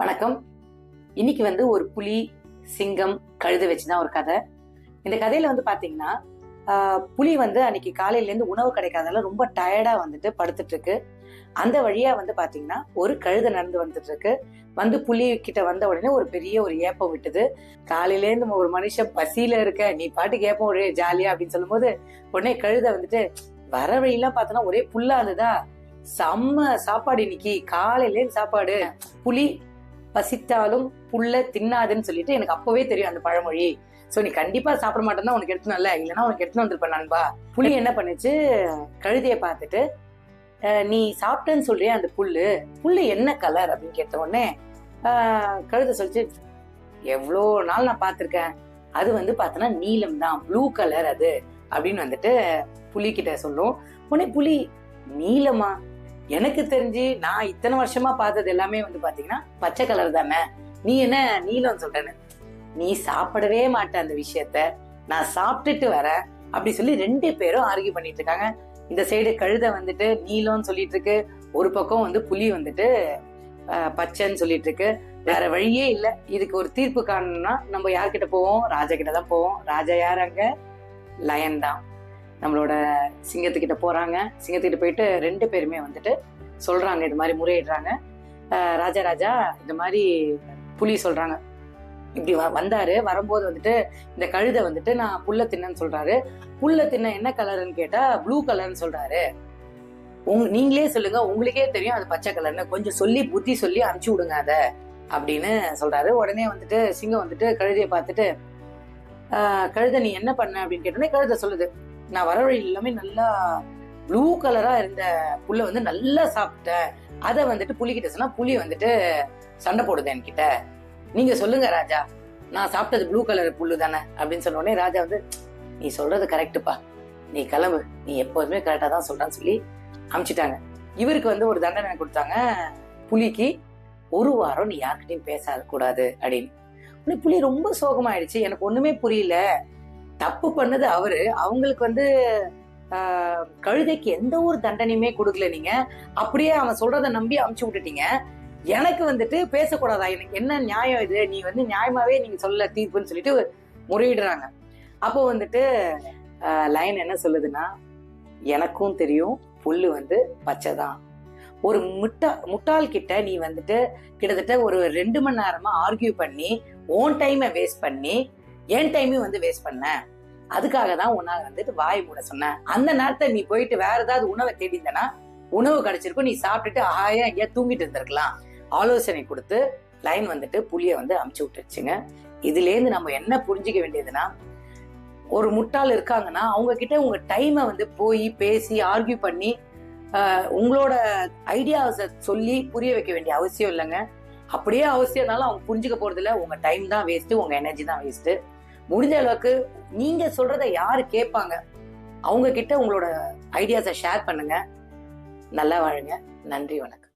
வணக்கம். இன்னைக்கு வந்து ஒரு புலி சிங்கம் கழுத வச்சுதான் ஒரு கதை. இந்த கதையில வந்து பாத்தீங்கன்னா புலி வந்து அன்னைக்கு காலையில இருந்து உணவு கிடைக்காதனால ரொம்ப டயர்டா வந்துட்டு படுத்துட்டு இருக்கு. அந்த வழியா வந்து பாத்தீங்கன்னா ஒரு கழுதை நடந்து வந்துட்டு இருக்கு. வந்து புலி கிட்ட வந்த உடனே ஒரு பெரிய ஒரு ஏப்பம் விட்டுது. காலையில இருந்து ஒரு மனுஷன் பசியில இருக்க நீ பாட்டுக்கு ஏப்பம் ஒரே ஜாலியா அப்படின்னு சொல்லும்போது உடனே கழுதை வந்துட்டு வர வழியெல்லாம் பார்த்தோன்னா ஒரே புல்லா இருந்ததா செம்ம சாப்பாடு இன்னைக்கு. காலையிலேருந்து சாப்பாடு. புலி பசித்தாலும் புல்ல தின்னாதுன்னு சொல்லிட்டு எனக்கு அப்பவே தெரியும் அந்த பழமொழி. சோ நீ கண்டிப்பா சாப்பிட மாட்டேன்னா உனக்கு எடுத்துனல இல்லைன்னா உனக்கு எடுத்துன்னு வந்திருப்ப நண்பா. புளி என்ன பண்ணுச்சு? கழுதைய பார்த்துட்டு நீ சாப்பிட்டேன்னு சொல்றிய அந்த புல்லு? புல்லு என்ன கலர் அப்படின்னு கேட்ட உடனே கழுத கழுதை சொல்லிச்சு எவ்வளோ நாள் நான் பார்த்துருக்கேன். அது வந்து பார்த்தோன்னா நீலம் தான் ப்ளூ கலர் அது. அப்படின்னு வந்துட்டு புலி கிட்ட சொல்லும். உடனே புலி நீலமா? எனக்கு தெரிஞ்சு நான் இத்தனை வருஷமா பார்த்தது எல்லாமே வந்து பாத்தீங்கன்னா பச்சை கலர் தானே. நீ என்ன நீலம் சொல்றேன்னு. நீ சாப்பிடவே மாட்ட அந்த விஷயத்த. நான் சாப்பிட்டுட்டு வரேன் அப்படி சொல்லி ரெண்டு பேரும் ஆர்கியூ பண்ணிட்டு இருக்காங்க. இந்த சைடு கழுதை வந்துட்டு நீலம்னு சொல்லிட்டு இருக்கு. ஒரு பக்கம் வந்து புலி வந்துட்டு பச்சைன்னு சொல்லிட்டு இருக்கு. வேற வழியே இல்லை. இதுக்கு ஒரு தீர்ப்பு காணணும்னா நம்ம யார்கிட்ட போவோம்? ராஜா கிட்ட தான் போவோம். ராஜா யார் அங்க? லயன் தான். நம்மளோட சிங்கத்துக்கிட்ட போறாங்க. சிங்கத்துக்கிட்ட போயிட்டு ரெண்டு பேருமே வந்துட்டு சொல்றாங்க இது மாதிரி முறையிடுறாங்க. ராஜா ராஜா இந்த மாதிரி புலி சொல்றாங்க. இப்படி வ- வந்தாரு. வரும்போது வந்துட்டு இந்த கழுதை வந்துட்டு நான் புல்ல தின்னன்னு சொல்றாரு. புல்ல தின்ன என்ன கலர்னு கேட்டா ப்ளூ கலர்னு சொல்றாரு. உங் நீங்களே சொல்லுங்க. உங்களுக்கே தெரியும் அது பச்சை கலர்னு. கொஞ்சம் சொல்லி புத்தி சொல்லி அனுப்பிச்சு விடுங்க அத அப்படின்னு சொல்றாரு. உடனே வந்துட்டு சிங்கம் வந்துட்டு கழுதையை பார்த்துட்டு கழுதை நீ என்ன பண்ண? அப்படின்னு கேட்டோன்னே கழுதை சொல்லுது. நான் வர வழி எல்லாமே நல்லா ப்ளூ கலரா இருந்த புல்லை வந்து நல்லா சாப்பிட்டேன். அதை வந்துட்டு புளிக்கிட்ட சொன்னா புலி வந்துட்டு சண்டை போடுது என்கிட்ட. நீங்க சொல்லுங்க ராஜா நான் சாப்பிட்டது ப்ளூ கலர் புல்லு தானே அப்படின்னு சொன்ன உடனே ராஜா வந்து நீ சொல்றது கரெக்டுப்பா நீ கிளம்பு. நீ எப்போதுமே கரெக்டாக தான் சொல்றான்னு சொல்லி அமுச்சிட்டாங்க இவருக்கு வந்து ஒரு தண்டனை கொடுத்தாங்க. புலிக்கு ஒரு வாரம் நீ யார்கிட்டையும் பேச கூடாது அப்படின்னு. உடனே புலி ரொம்ப சோகமாயிடுச்சு. எனக்கு ஒண்ணுமே புரியல. தப்பு பண்ணது அவரு. அவங்களுக்கு வந்து கழுதைக்கு எந்த ஒரு தண்டனையுமே கொடுக்கல நீங்க. அப்படியே அவன் சொல்றத நம்பி அமுச்சு விட்டுட்டீங்க. எனக்கு வந்துட்டு பேசக்கூடாதா? எனக்கு என்ன நியாயம் இது? நீ வந்து நியாயமாவே நீங்க சொல்ல தீர்ப்புன்னு சொல்லிட்டு முறையிடுறாங்க. அப்போ வந்துட்டு லைன் என்ன சொல்லுதுன்னா எனக்கும் தெரியும் புல்லு வந்து பச்சை தான். ஒரு முட்டா முட்டாள் கிட்ட நீ வந்துட்டு கிட்டத்தட்ட ஒரு ரெண்டு மணி நேரமா ஆர்கியூ பண்ணி ஓன் டைமை வேஸ்ட் பண்ணி என் டைமையும் வந்து வேஸ்ட் பண்ண. அதுக்காக தான் உன்னால வந்துட்டு வாய் மூட சொன்னேன் அந்த நேரத்தை நீ போயிட்டு வேற ஏதாவது உணவை தேடிந்தனா உணவு கிடைச்சிருக்கும். நீ சாப்பிட்டுட்டு ஆயா எங்கேயா தூங்கிட்டு இருந்திருக்கலாம். ஆலோசனை கொடுத்து லைன் வந்துட்டு புளிய வந்து அமுச்சு விட்டுருச்சுங்க. இதுல இருந்து நம்ம என்ன புரிஞ்சுக்க வேண்டியதுன்னா ஒரு முட்டாள் இருக்காங்கன்னா அவங்க கிட்ட உங்க டைமை வந்து போய் பேசி ஆர்கியூ பண்ணி உங்களோட ஐடியாஸை சொல்லி புரிய வைக்க வேண்டிய அவசியம் இல்லைங்க. அப்படியே அவசியம்னாலும் அவங்க புரிஞ்சுக்க போறது இல்ல உங்க டைம் தான் வேஸ்ட் உங்க எனர்ஜி தான் வேஸ்ட்டு முடிஞ்ச அளவுக்கு நீங்க சொல்றத யாரு கேட்பாங்க? அவங்க கிட்ட உங்களோட ஐடியாஸை ஷேர் பண்ணுங்க. நல்லா வாழுங்க. நன்றி வணக்கம்.